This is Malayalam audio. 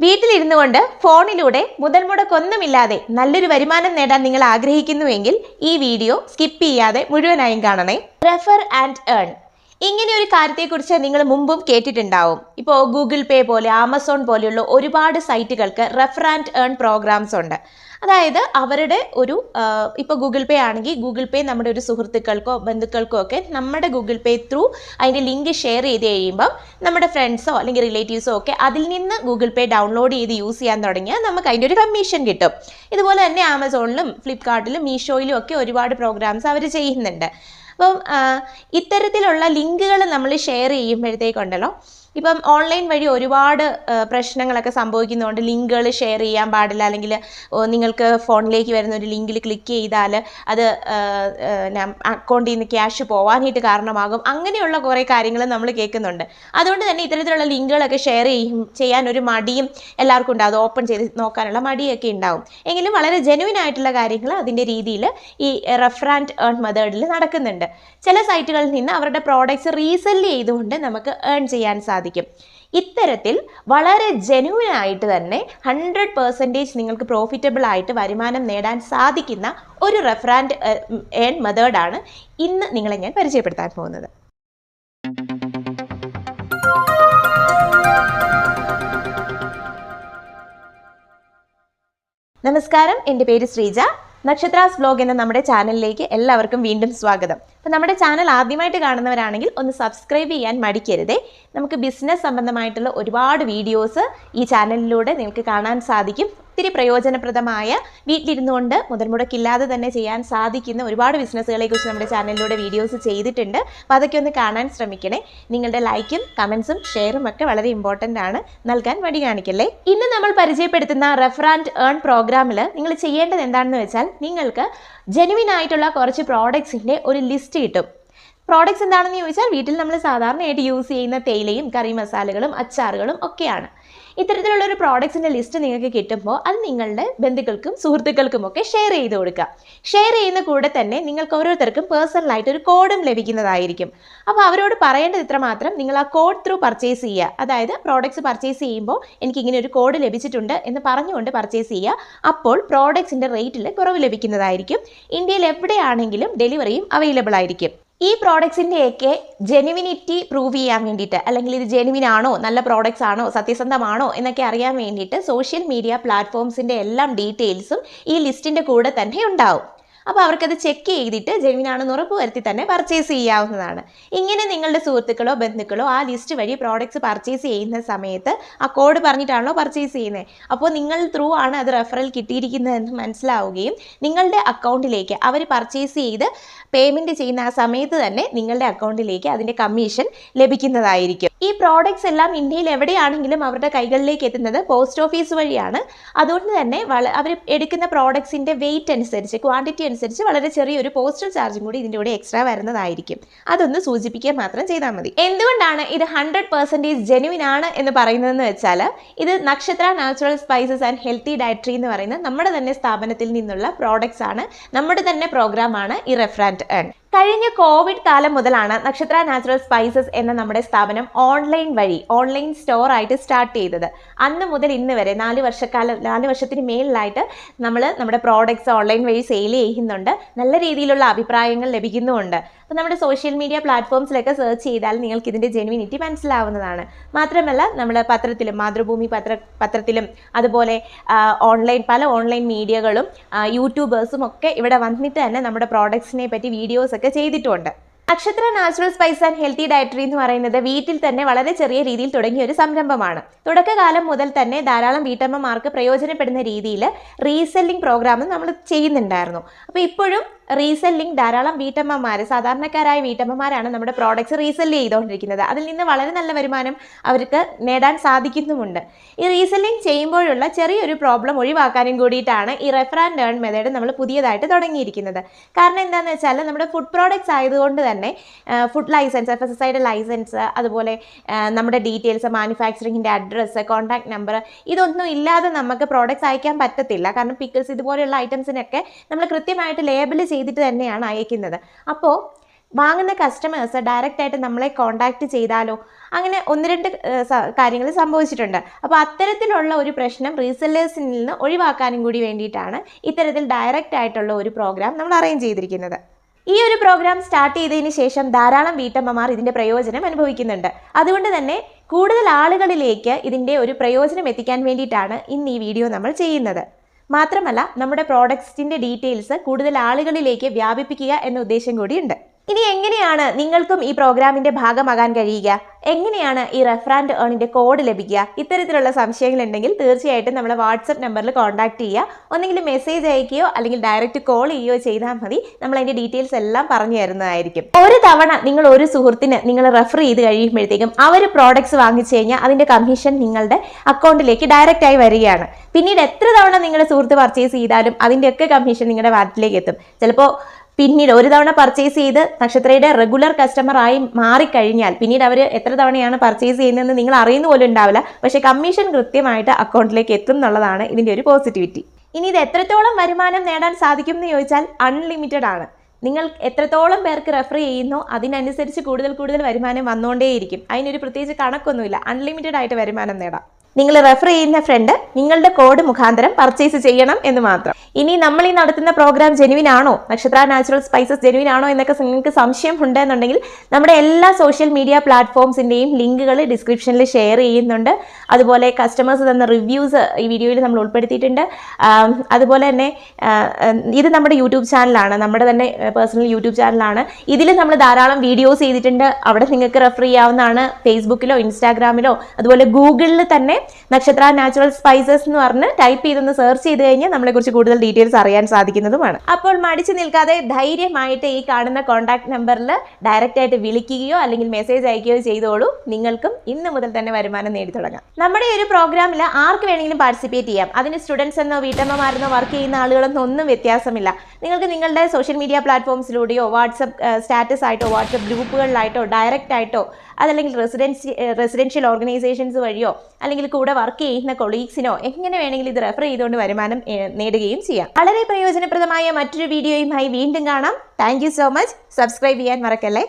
വീട്ടിലിരുന്നു കൊണ്ട് ഫോണിലൂടെ മുതൽ മുടക്കൊന്നുമില്ലാതെ നല്ലൊരു വരുമാനം നേടാൻ നിങ്ങൾ ആഗ്രഹിക്കുന്നുവെങ്കിൽ ഈ വീഡിയോ സ്കിപ്പ് ചെയ്യാതെ മുഴുവനായും കാണണേ. Refer and earn. ഇങ്ങനെ ഒരു കാര്യത്തെക്കുറിച്ച് നിങ്ങൾ മുമ്പും കേട്ടിട്ടുണ്ടാവും. ഇപ്പോൾ ഗൂഗിൾ പേ പോലെ ആമസോൺ പോലെയുള്ള ഒരുപാട് സൈറ്റുകൾക്ക് റെഫർ ആൻഡ് ഏൺ പ്രോഗ്രാംസ് ഉണ്ട്. അതായത് അവരുടെ ഒരു ഇപ്പോൾ ഗൂഗിൾ പേ ആണെങ്കിൽ ഗൂഗിൾ പേ നമ്മുടെ ഒരു സുഹൃത്തുക്കൾക്കോ ബന്ധുക്കൾക്കോ ഒക്കെ നമ്മുടെ ഗൂഗിൾ പേ ത്രൂ അതിന്റെ ലിങ്ക് ഷെയർ ചെയ്ത് കഴിയുമ്പം നമ്മുടെ ഫ്രണ്ട്സോ അല്ലെങ്കിൽ റിലേറ്റീവ്സോ ഒക്കെ അതിൽ നിന്ന് ഗൂഗിൾ പേ ഡൗൺലോഡ് ചെയ്ത് യൂസ് ചെയ്യാൻ തുടങ്ങിയാൽ നമുക്ക് അതിന്റെ ഒരു കമ്മീഷൻ കിട്ടും. ഇതുപോലെ തന്നെ ആമസോണിലും ഫ്ലിപ്കാർട്ടിലും മീഷോയിലും ഒക്കെ ഒരുപാട് പ്രോഗ്രാംസ് അവർ ചെയ്യുന്നുണ്ട്. അപ്പം ഇത്തരത്തിലുള്ള ലിങ്കുകൾ നമ്മൾ ഷെയർ ചെയ്യുമ്പോഴത്തേക്കുണ്ടല്ലോ ഇപ്പം ഓൺലൈൻ വഴി ഒരുപാട് പ്രശ്നങ്ങളൊക്കെ സംഭവിക്കുന്നതുകൊണ്ട് ലിങ്കുകൾ ഷെയർ ചെയ്യാൻ പാടില്ല. അല്ലെങ്കിൽ നിങ്ങൾക്ക് ഫോണിലേക്ക് വരുന്ന ഒരു ലിങ്കിൽ ക്ലിക്ക് ചെയ്താൽ അത് അക്കൗണ്ടിൽ നിന്ന് ക്യാഷ് പോവാനായിട്ട് കാരണമാകും. അങ്ങനെയുള്ള കുറേ കാര്യങ്ങൾ നമ്മൾ കേൾക്കുന്നുണ്ട്. അതുകൊണ്ട് തന്നെ ഇത്തരത്തിലുള്ള ലിങ്കുകളൊക്കെ ഷെയർ ചെയ്യും ചെയ്യാൻ ഒരു മടിയും എല്ലാവർക്കും ഉണ്ടാവും. അത് ഓപ്പൺ ചെയ്ത് നോക്കാനുള്ള മടിയൊക്കെ ഉണ്ടാവും. എങ്കിലും വളരെ ജെനുവിൻ ആയിട്ടുള്ള കാര്യങ്ങൾ അതിന്റെ രീതിയിൽ ഈ റെഫറാൻഡ് ഏൺ മെത്തേഡിൽ നടക്കുന്നുണ്ട്. ചില സൈറ്റുകളിൽ നിന്ന് അവരുടെ പ്രോഡക്റ്റ്സ് റീസെൽ ചെയ്തുകൊണ്ട് നമുക്ക് ഏൺ ചെയ്യാൻ സാധിക്കും. ഇത്തരത്തിൽ വളരെ ജെനുവിൻ ആയിട്ട് തന്നെ ഹൺഡ്രഡ് പെർസെന്റേജ് നിങ്ങൾക്ക് പ്രോഫിറ്റബിൾ ആയിട്ട് വരുമാനം നേടാൻ സാധിക്കുന്ന ഒരു റെഫറാൻഡ് ഏൺ മെത്തേഡാണ് ഇന്ന് നിങ്ങളെ ഞാൻ പരിചയപ്പെടുത്താൻ പോകുന്നത്. നമസ്കാരം. എന്റെ പേര് ശ്രീജ. നക്ഷത്രാസ് ബ്ലോഗ് എന്ന നമ്മുടെ ചാനലിലേക്ക് എല്ലാവർക്കും വീണ്ടും സ്വാഗതം. അപ്പോൾ നമ്മുടെ ചാനൽ ആദ്യമായിട്ട് കാണുന്നവരാണെങ്കിൽ ഒന്ന് സബ്സ്ക്രൈബ് ചെയ്യാൻ മടിക്കരുതേ. നമുക്ക് ബിസിനസ് സംബന്ധമായിട്ടുള്ള ഒരുപാട് വീഡിയോസ് ഈ ചാനലിലൂടെ നിങ്ങൾക്ക് കാണാൻ സാധിക്കും. ഒത്തിരി പ്രയോജനപ്രദമായ വീട്ടിലിരുന്നുകൊണ്ട് മുതൽ മുടക്കില്ലാതെ തന്നെ ചെയ്യാൻ സാധിക്കുന്ന ഒരുപാട് ബിസിനസ്സുകളെ കുറിച്ച് നമ്മുടെ ചാനലിലൂടെ വീഡിയോസ് ചെയ്തിട്ടുണ്ട്. അപ്പോൾ അതൊക്കെ ഒന്ന് കാണാൻ ശ്രമിക്കണേ. നിങ്ങളുടെ ലൈക്കും കമൻസും ഷെയറും ഒക്കെ വളരെ ഇമ്പോർട്ടന്റ് ആണ്. നൽകാൻ മടി കാണിക്കല്ലേ? ഇന്ന് നമ്മൾ പരിചയപ്പെടുത്തുന്ന റെഫറാൻഡ് ഏൺ പ്രോഗ്രാമിൽ നിങ്ങൾ ചെയ്യേണ്ടത് എന്താണെന്ന് വെച്ചാൽ നിങ്ങൾക്ക് ജെനുവിൻ ആയിട്ടുള്ള കുറച്ച് പ്രോഡക്ട്സിന്റെ ഒരു ലിസ്റ്റ് കിട്ടും. പ്രോഡക്ട്സ് എന്താണെന്ന് ചോദിച്ചാൽ വീട്ടിൽ നമ്മൾ സാധാരണയായിട്ട് യൂസ് ചെയ്യുന്ന തേയിലയും കറി മസാലകളും അച്ചാറുകളും ഒക്കെയാണ്. ഇത്തരത്തിലുള്ള ഒരു പ്രോഡക്ട്സിന്റെ ലിസ്റ്റ് നിങ്ങൾക്ക് കിട്ടുമ്പോൾ അത് നിങ്ങളുടെ ബന്ധുക്കൾക്കും സുഹൃത്തുക്കൾക്കും ഒക്കെ ഷെയർ ചെയ്ത് കൊടുക്കുക. ഷെയർ ചെയ്യുന്ന കൂടെ തന്നെ നിങ്ങൾക്ക് ഓരോരുത്തർക്കും പേഴ്സണലായിട്ട് ഒരു കോഡും ലഭിക്കുന്നതായിരിക്കും. അപ്പോൾ അവരോട് പറയേണ്ടത് ഇത്ര മാത്രം നിങ്ങൾ ആ കോഡ് ത്രൂ പർച്ചേസ് ചെയ്യുക. അതായത് പ്രോഡക്ട്സ് പർച്ചേസ് ചെയ്യുമ്പോൾ എനിക്ക് ഇങ്ങനെ ഒരു കോഡ് ലഭിച്ചിട്ടുണ്ട് എന്ന് പറഞ്ഞുകൊണ്ട് പർച്ചേസ് ചെയ്യുക. അപ്പോൾ പ്രോഡക്ട്സിന്റെ റേറ്റിൽ കുറവ് ലഭിക്കുന്നതായിരിക്കും. ഇന്ത്യയിൽ എവിടെയാണെങ്കിലും ഡെലിവറിയും അവൈലബിൾ ആയിരിക്കും. ഈ പ്രോഡക്ട്സിന്റെയൊക്കെ ജെനുവിനിറ്റി പ്രൂവ് ചെയ്യാൻ വേണ്ടിയിട്ട് അല്ലെങ്കിൽ ഇത് ജെനുവിൻ ആണോ നല്ല പ്രോഡക്ട്സ് ആണോ സത്യസന്ധമാണോ എന്നൊക്കെ അറിയാൻ വേണ്ടിയിട്ട് സോഷ്യൽ മീഡിയ പ്ലാറ്റ്ഫോംസിന്റെ എല്ലാം ഡീറ്റെയിൽസും ഈ ലിസ്റ്റിന്റെ കൂടെ തന്നെ ഉണ്ടാവും. അപ്പോൾ അവർക്കത് ചെക്ക് ചെയ്തിട്ട് ജെനുവിൻ ആണെന്ന് ഉറപ്പ് വരുത്തി തന്നെ പർച്ചേസ് ചെയ്യാവുന്നതാണ്. ഇങ്ങനെ നിങ്ങളുടെ സുഹൃത്തുക്കളോ ബന്ധുക്കളോ ആ ലിസ്റ്റ് വഴി പ്രോഡക്റ്റ്സ് പർച്ചേസ് ചെയ്യുന്ന സമയത്ത് ആ കോഡ് പറഞ്ഞിട്ടാണല്ലോ പർച്ചേസ് ചെയ്യുന്നത് അപ്പോൾ നിങ്ങൾ ത്രൂ ആണ് അത് റെഫറൽ കിട്ടിയിരിക്കുന്നതെന്ന് മനസ്സിലാവുകയും നിങ്ങളുടെ അക്കൗണ്ടിലേക്ക് അവർ പർച്ചേസ് ചെയ്ത് പേയ്മെന്റ് ചെയ്യുന്ന ആ സമയത്ത് തന്നെ നിങ്ങളുടെ അക്കൗണ്ടിലേക്ക് അതിന്റെ കമ്മീഷൻ ലഭിക്കുന്നതായിരിക്കും. ഈ പ്രോഡക്റ്റ്സ് എല്ലാം ഇന്ത്യയിൽ എവിടെയാണെങ്കിലും അവരുടെ കൈകളിലേക്ക് എത്തുന്നത് പോസ്റ്റ് ഓഫീസ് വഴിയാണ്. അതുകൊണ്ട് തന്നെ അവർ എടുക്കുന്ന പ്രോഡക്ട്സിന്റെ വെയിറ്റ് അനുസരിച്ച് ക്വാണ്ടിറ്റി അനുസരിച്ച് വളരെ ചെറിയൊരു പോസ്റ്റൽ ചാർജും കൂടി ഇതിന്റെ കൂടെ എക്സ്ട്രാ വരുന്നതായിരിക്കും. അതൊന്ന് സൂചിപ്പിക്കുക മാത്രം ചെയ്താൽ മതി. എന്തുകൊണ്ടാണ് ഇത് ഹൺഡ്രഡ് പെർസെന്റേജ് ജെനുവിൻ ആണ് എന്ന് പറയുന്നതെന്ന് വെച്ചാൽ ഇത് Nakshatra natural spices and healthy dietary എന്ന് പറയുന്ന നമ്മുടെ തന്നെ സ്ഥാപനത്തിൽ നിന്നുള്ള പ്രോഡക്ട്സ് ആണ് നമ്മുടെ തന്നെ പ്രോഗ്രാമാണ് ഈ റെഫ്രാൻഡ് ഏൺ കഴിഞ്ഞ കോവിഡ് കാലം മുതലാണ് നക്ഷത്ര നാച്ചുറൽ സ്പൈസസ് എന്ന നമ്മുടെ സ്ഥാപനം ഓൺലൈൻ വഴി ഓൺലൈൻ സ്റ്റോർ ആയിട്ട് സ്റ്റാർട്ട് ചെയ്തത്. അന്ന് മുതൽ ഇന്ന് വരെ നാല് വർഷക്കാലം നാല് വർഷത്തിന് മേളിലായിട്ട് നമ്മൾ നമ്മുടെ പ്രോഡക്റ്റ്സ് ഓൺലൈൻ വഴി സെയിൽ ചെയ്യുന്നുണ്ട്. നല്ല രീതിയിലുള്ള അഭിപ്രായങ്ങൾ ലഭിക്കുന്നുമുണ്ട്. അപ്പോൾ നമ്മുടെ സോഷ്യൽ മീഡിയ പ്ലാറ്റ്ഫോംസിലൊക്കെ സെർച്ച് ചെയ്താൽ നിങ്ങൾക്ക് ഇതിന്റെ ജെനുവിനിറ്റി മനസ്സിലാവുന്നതാണ്. മാത്രമല്ല നമ്മൾ പത്രത്തിലും മാതൃഭൂമി പത്ര പത്രത്തിലും അതുപോലെ ഓൺലൈൻ പല ഓൺലൈൻ മീഡിയകളും യൂട്യൂബേഴ്സും ഒക്കെ ഇവിടെ വന്നിട്ട് തന്നെ നമ്മുടെ പ്രോഡക്ട്സിനെ പറ്റി വീഡിയോസൊക്കെ ചെയ്തിട്ടുണ്ട്. Nakshatra natural spice and healthy dietary എന്ന് പറയുന്നത് വീട്ടിൽ തന്നെ വളരെ ചെറിയ രീതിയിൽ തുടങ്ങിയ ഒരു സംരംഭമാണ്. തുടക്കകാലം മുതൽ തന്നെ ധാരാളം വീട്ടമ്മമാർക്ക് പ്രയോജനപ്പെടുന്ന രീതിയിൽ റീസെല്ലിംഗ് പ്രോഗ്രാം നമ്മൾ ചെയ്യുന്നുണ്ടായിരുന്നു. അപ്പോൾ ഇപ്പോഴും റീസെല്ലിംഗ് ധാരാളം വീട്ടമ്മമാർ സാധാരണക്കാരായ വീട്ടമ്മമാരാണ് നമ്മുടെ പ്രോഡക്റ്റ്സ് റീസെല്ല് ചെയ്തുകൊണ്ടിരിക്കുന്നത്. അതിൽ നിന്ന് വളരെ നല്ല വരുമാനം അവർക്ക് നേടാൻ സാധിക്കുന്നുമുണ്ട്. ഈ റീസെല്ലിംഗ് ചെയ്യുമ്പോഴുള്ള ചെറിയൊരു പ്രോബ്ലം ഒഴിവാക്കാനും കൂടിയിട്ടാണ് ഈ റെഫർ ആൻഡ് ഏൺ മെത്തേഡ് നമ്മൾ പുതിയതായിട്ട് തുടങ്ങിയിരിക്കുന്നത്. കാരണം എന്താണെന്ന് വെച്ചാൽ നമ്മുടെ ഫുഡ് പ്രോഡക്റ്റ്സ് ആയതുകൊണ്ട് തന്നെ food license F S S license അതുപോലെ നമ്മുടെ ഡീറ്റെയിൽസ് മാനുഫാക്ചറിങ്ങിന്റെ അഡ്രസ്സ് കോൺടാക്ട് നമ്പർ ഇതൊന്നും ഇല്ലാതെ നമുക്ക് പ്രോഡക്റ്റ്സ് അയക്കാൻ പറ്റത്തില്ല. കാരണം പിക്കിൾസ് ഇതുപോലെയുള്ള ഐറ്റംസിനൊക്കെ നമ്മൾ കൃത്യമായിട്ട് ലേബിൾ ചെയ്തിട്ട് തന്നെയാണ് അയക്കുന്നത്. അപ്പോൾ വാങ്ങുന്ന കസ്റ്റമേഴ്സ് ഡയറക്റ്റ് ആയിട്ട് നമ്മളെ കോൺടാക്റ്റ് ചെയ്താലോ അങ്ങനെ ഒന്ന് രണ്ട് കാര്യങ്ങൾ സംഭവിച്ചിട്ടുണ്ട്. അപ്പോൾ അത്തരത്തിലുള്ള ഒരു പ്രശ്നം റീസെല്ലേഴ്സിൽ നിന്ന് ഒഴിവാക്കാനും കൂടി വേണ്ടിയിട്ടാണ് ഇത്തരത്തിൽ ഡയറക്റ്റ് ആയിട്ടുള്ള ഒരു പ്രോഗ്രാം നമ്മൾ അറേഞ്ച് ചെയ്തിരിക്കുന്നത്. ഈ ഒരു പ്രോഗ്രാം സ്റ്റാർട്ട് ചെയ്തതിന് ശേഷം ധാരാളം വീട്ടമ്മമാർ ഇതിന്റെ പ്രയോജനം അനുഭവിക്കുന്നുണ്ട്. അതുകൊണ്ട് തന്നെ കൂടുതൽ ആളുകളിലേക്ക് ഇതിന്റെ ഒരു പ്രയോജനം എത്തിക്കാൻ വേണ്ടിയിട്ടാണ് ഇന്ന് ഈ വീഡിയോ നമ്മൾ ചെയ്യുന്നത്. മാത്രമല്ല നമ്മുടെ പ്രോഡക്ട്സിന്റെ ഡീറ്റെയിൽസ് കൂടുതൽ ആളുകളിലേക്ക് വ്യാപിപ്പിക്കുക എന്ന ഉദ്ദേശം കൂടിയുണ്ട്. ഇനി എങ്ങനെയാണ് നിങ്ങൾക്കും ഈ പ്രോഗ്രാമിന്റെ ഭാഗമാകാൻ കഴിയുക? എങ്ങനെയാണ് ഈ റെഫറാൻഡ് ഏണിന്റെ കോഡ് ലഭിക്കുക? ഇത്തരത്തിലുള്ള സംശയങ്ങൾ ഉണ്ടെങ്കിൽ തീർച്ചയായിട്ടും നമ്മളെ വാട്സപ്പ് നമ്പറിൽ കോൺടാക്ട് ചെയ്യുക. ഒന്നെങ്കിൽ മെസ്സേജ് അയക്കുകയോ അല്ലെങ്കിൽ ഡയറക്റ്റ് കോൾ ചെയ്യുകയോ ചെയ്താൽ മതി. നമ്മൾ അതിന്റെ ഡീറ്റെയിൽസ് എല്ലാം പറഞ്ഞു തരുന്നതായിരിക്കും. ഒരു തവണ നിങ്ങൾ ഒരു സുഹൃത്തിന് നിങ്ങൾ റെഫർ ചെയ്ത് കഴിയുമ്പോഴത്തേക്കും അവർ പ്രോഡക്ട്സ് വാങ്ങിച്ചു കഴിഞ്ഞാൽ അതിന്റെ കമ്മീഷൻ നിങ്ങളുടെ അക്കൗണ്ടിലേക്ക് ഡയറക്റ്റ് ആയി വരികയാണ്. പിന്നീട് എത്ര തവണ നിങ്ങളുടെ സുഹൃത്ത് പർച്ചേസ് ചെയ്താലും അതിന്റെയൊക്കെ കമ്മീഷൻ നിങ്ങളുടെ വാലറ്റിലേക്ക് എത്തും. ചിലപ്പോൾ പിന്നീട് ഒരു തവണ പർച്ചേസ് ചെയ്ത് നക്ഷത്രയുടെ റെഗുലർ കസ്റ്റമർ ആയി മാറിക്കഴിഞ്ഞാൽ പിന്നീട് അവർ എത്ര തവണയാണ് പർച്ചേസ് ചെയ്യുന്നതെന്ന് നിങ്ങൾ അറിയുന്ന പോലും ഉണ്ടാവില്ല. പക്ഷേ കമ്മീഷൻ കൃത്യമായിട്ട് അക്കൗണ്ടിലേക്ക് എത്തും എന്നുള്ളതാണ് ഇതിന്റെ ഒരു പോസിറ്റിവിറ്റി ഇനി ഇത് എത്രത്തോളം വരുമാനം നേടാൻ സാധിക്കും എന്ന് ചോദിച്ചാൽ അൺലിമിറ്റഡ് ആണ്. നിങ്ങൾ എത്രത്തോളം പേർക്ക് റെഫർ ചെയ്യുന്നോ അതിനനുസരിച്ച് കൂടുതൽ കൂടുതൽ വരുമാനം വന്നുകൊണ്ടേയിരിക്കും. അതിനൊരു പ്രത്യേകിച്ച് കണക്കൊന്നുമില്ല. അൺലിമിറ്റഡ് ആയിട്ട് വരുമാനം നേടാം. നിങ്ങൾ റെഫർ ചെയ്യുന്ന ഫ്രണ്ട് നിങ്ങളുടെ കോഡ് മുഖാന്തരം പർച്ചേസ് ചെയ്യണം എന്ന് മാത്രം. ഇനി നമ്മൾ ഈ നടത്തുന്ന പ്രോഗ്രാം ജെനുവിൻ ആണോ? നക്ഷത്ര നാച്ചുറൽ സ്പൈസസ് ജെനുവിൻ ആണോ എന്നൊക്കെ നിങ്ങൾക്ക് സംശയം ഉണ്ടെന്നുണ്ടെങ്കിൽ നമ്മുടെ എല്ലാ സോഷ്യൽ മീഡിയ പ്ലാറ്റ്ഫോംസിന്റെയും ലിങ്കുകൾ ഡിസ്ക്രിപ്ഷനിൽ ഷെയർ ചെയ്യുന്നുണ്ട്. അതുപോലെ കസ്റ്റമേഴ്സ് തന്ന റിവ്യൂസ് ഈ വീഡിയോയിൽ നമ്മൾ ഉൾപ്പെടുത്തിയിട്ടുണ്ട്. അതുപോലെ തന്നെ ഇത് നമ്മുടെ യൂട്യൂബ് ചാനലാണ് നമ്മുടെ തന്നെ പേഴ്സണൽ യൂട്യൂബ് ചാനലാണ് ഇതിൽ നമ്മൾ ധാരാളം വീഡിയോസ് ചെയ്തിട്ടുണ്ട്. അവിടെ നിങ്ങൾക്ക് റെഫർ ചെയ്യാവുന്നതാണ് ഫേസ്ബുക്കിലോ ഇൻസ്റ്റാഗ്രാമിലോ അതുപോലെ ഗൂഗിളിൽ തന്നെ നക്ഷത്ര നാച്ചുറൽ സ്പൈസസ് എന്ന് പറഞ്ഞ് ടൈപ്പ് ചെയ്തൊന്ന് സെർച്ച് ചെയ്ത് കഴിഞ്ഞാൽ നമ്മളെക്കുറിച്ച് കൂടുതൽ ഡീറ്റെയിൽസ് അറിയാൻ സാധിക്കുന്നതുമാണ്. അപ്പോൾ മടിച്ചു നിൽക്കാതെ ധൈര്യമായിട്ട് ഈ കാണുന്ന കോൺടാക്ട് നമ്പറിൽ ഡയറക്റ്റ് ആയിട്ട് വിളിക്കുകയോ അല്ലെങ്കിൽ മെസ്സേജ് അയക്കുകയോ ചെയ്തോളൂ. നിങ്ങൾക്കും ഇന്ന് മുതൽ തന്നെ വരുമാനം നേടി തുടങ്ങാം. നമ്മുടെ ഒരു പ്രോഗ്രാമിൽ ആർക്ക് വേണമെങ്കിലും പാർട്ടിസിപ്പേറ്റ് ചെയ്യാം. അതിന് സ്റ്റുഡൻസ് എന്നോ വീട്ടമ്മമാരെന്നോ വർക്ക് ചെയ്യുന്ന ആളുകളെന്നോ ഒന്നും വ്യത്യാസമില്ല. നിങ്ങൾക്ക് നിങ്ങളുടെ സോഷ്യൽ മീഡിയ പ്ലാറ്റ്ഫോംസിലൂടെയോ വാട്സപ്പ് സ്റ്റാറ്റസ് ആയിട്ടോ വാട്സപ്പ് ഗ്രൂപ്പുകളിലായിട്ടോ ഡയറക്റ്റ് ആയിട്ടോ അതല്ലെങ്കിൽ റെസിഡൻസി റെസിഡൻഷ്യൽ ഓർഗനൈസേഷൻസ് വഴിയോ അല്ലെങ്കിൽ കൂടെ വർക്ക് ചെയ്യുന്ന കൊളീഗ്സിനോ എങ്ങനെ വേണമെങ്കിലും ഇത് റെഫർ ചെയ്തുകൊണ്ട് വരുമാനം നേടുകയും ചെയ്യാം. വളരെ പ്രയോജനപ്രദമായ മറ്റൊരു വീഡിയോയുമായി വീണ്ടും കാണാം. താങ്ക് സോ മച്ച് സബ്സ്ക്രൈബ് ചെയ്യാൻ മറക്കല്ലേ?